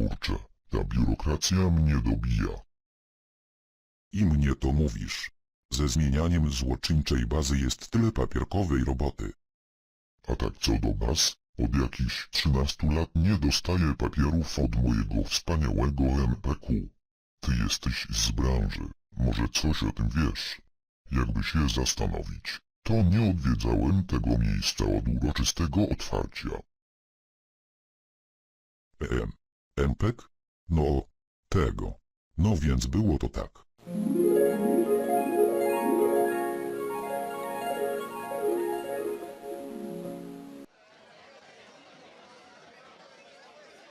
kurczę, ta biurokracja mnie dobija. I mnie to mówisz. Ze zmienianiem złoczyńczej bazy jest tyle papierkowej roboty. A tak co do baz, od jakichś 13 lat nie dostaję papierów od mojego wspaniałego MPQ. Ty jesteś z branży, może coś o tym wiesz. Jakby się zastanowić, to nie odwiedzałem tego miejsca od uroczystego otwarcia. Em, Empek? No, tego. No więc było to tak.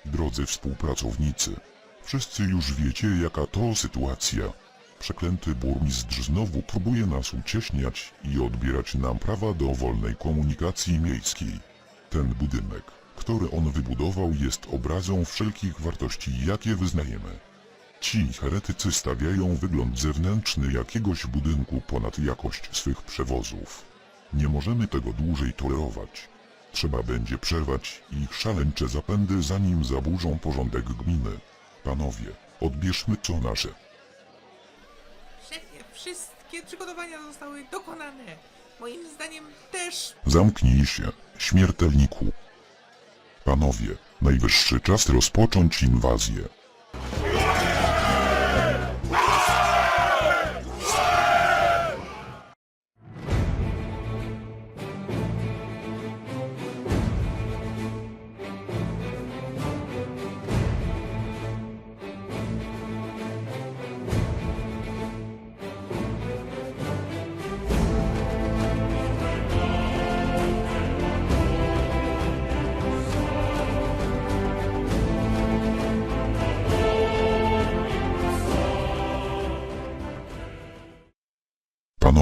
Drodzy współpracownicy, wszyscy już wiecie jaka to sytuacja. Przeklęty burmistrz znowu próbuje nas ucieśniać i odbierać nam prawa do wolnej komunikacji miejskiej. Ten budynek, który on wybudował jest obrazą wszelkich wartości jakie wyznajemy. Ci heretycy stawiają wygląd zewnętrzny jakiegoś budynku ponad jakość swych przewozów. Nie możemy tego dłużej tolerować. Trzeba będzie przerwać ich szaleńcze zapędy zanim zaburzą porządek gminy. Panowie, odbierzmy co nasze. Szefie, wszystkie przygotowania zostały dokonane. Moim zdaniem też Zamknij się, śmiertelniku. Panowie, najwyższy czas rozpocząć inwazję.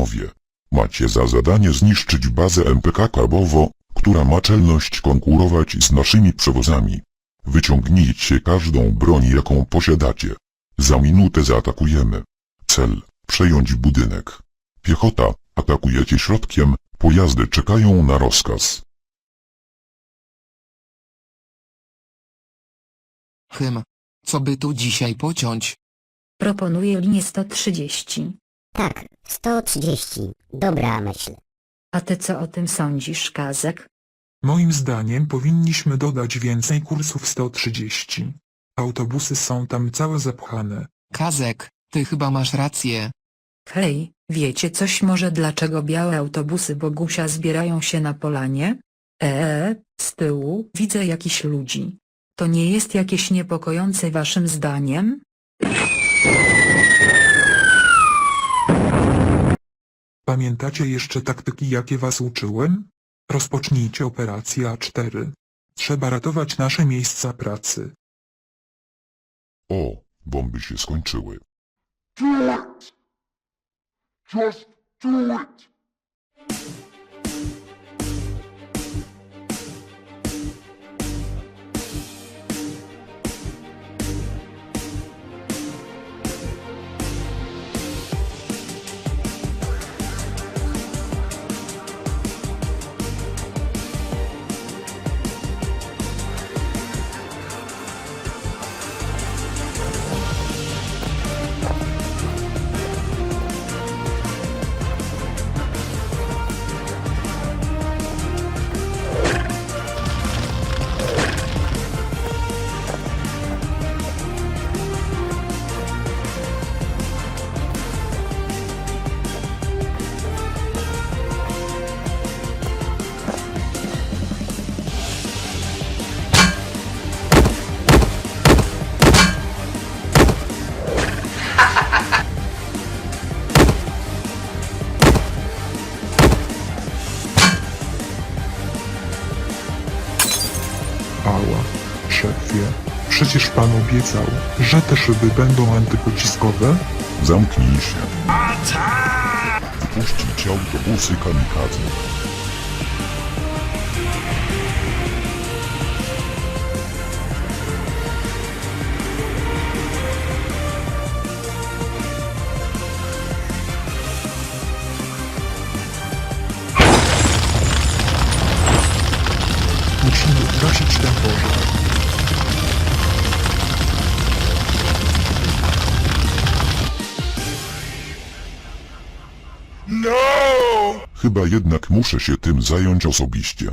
Panowie, macie za zadanie zniszczyć bazę MPK Karbowo, która ma czelność konkurować z naszymi przewozami. Wyciągnijcie każdą broń jaką posiadacie. Za minutę zaatakujemy. Cel, przejąć budynek. Piechota, atakujecie środkiem, pojazdy czekają na rozkaz. Hym, co by tu dzisiaj pociąć? Proponuję linię 130. Tak, 130. Dobra myśl. A ty co o tym sądzisz, Kazek? Moim zdaniem powinniśmy dodać więcej kursów 130. Autobusy są tam całe zapchane. Kazek, ty chyba masz rację. Hej, wiecie coś może dlaczego białe autobusy Bogusia zbierają się na polanie? Eee, z tyłu widzę jakichś ludzi. To nie jest jakieś niepokojące waszym zdaniem? Pamiętacie jeszcze taktyki jakie was uczyłem? Rozpocznijcie operację A4. Trzeba ratować nasze miejsca pracy. O, bomby się skończyły. Do it! Just do it! Przecież pan obiecał, że te szyby będą antypociskowe? Zamknij się. Wypuścić autobusy kamikadze. Musimy ugasić ten pożar. Chyba jednak muszę się tym zająć osobiście.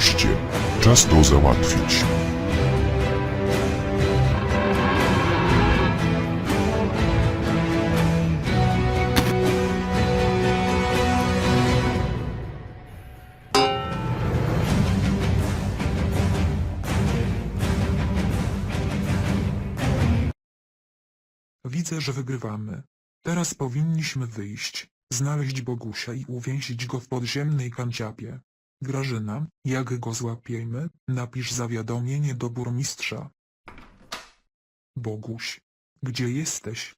Nareszcie, czas to załatwić. Widzę, że wygrywamy. Teraz powinniśmy wyjść, znaleźć Bogusia i uwięzić go w podziemnej kanciapie. Grażyna, jak go złapiemy, napisz zawiadomienie do burmistrza. Boguś, gdzie jesteś?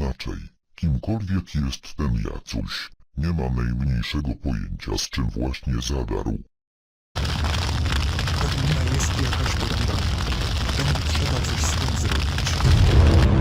inaczej. Kimkolwiek jest ten jacuś, nie ma najmniejszego pojęcia z czym właśnie zadarł. Pewnie jest jakaś trzeba coś z tym zrobić.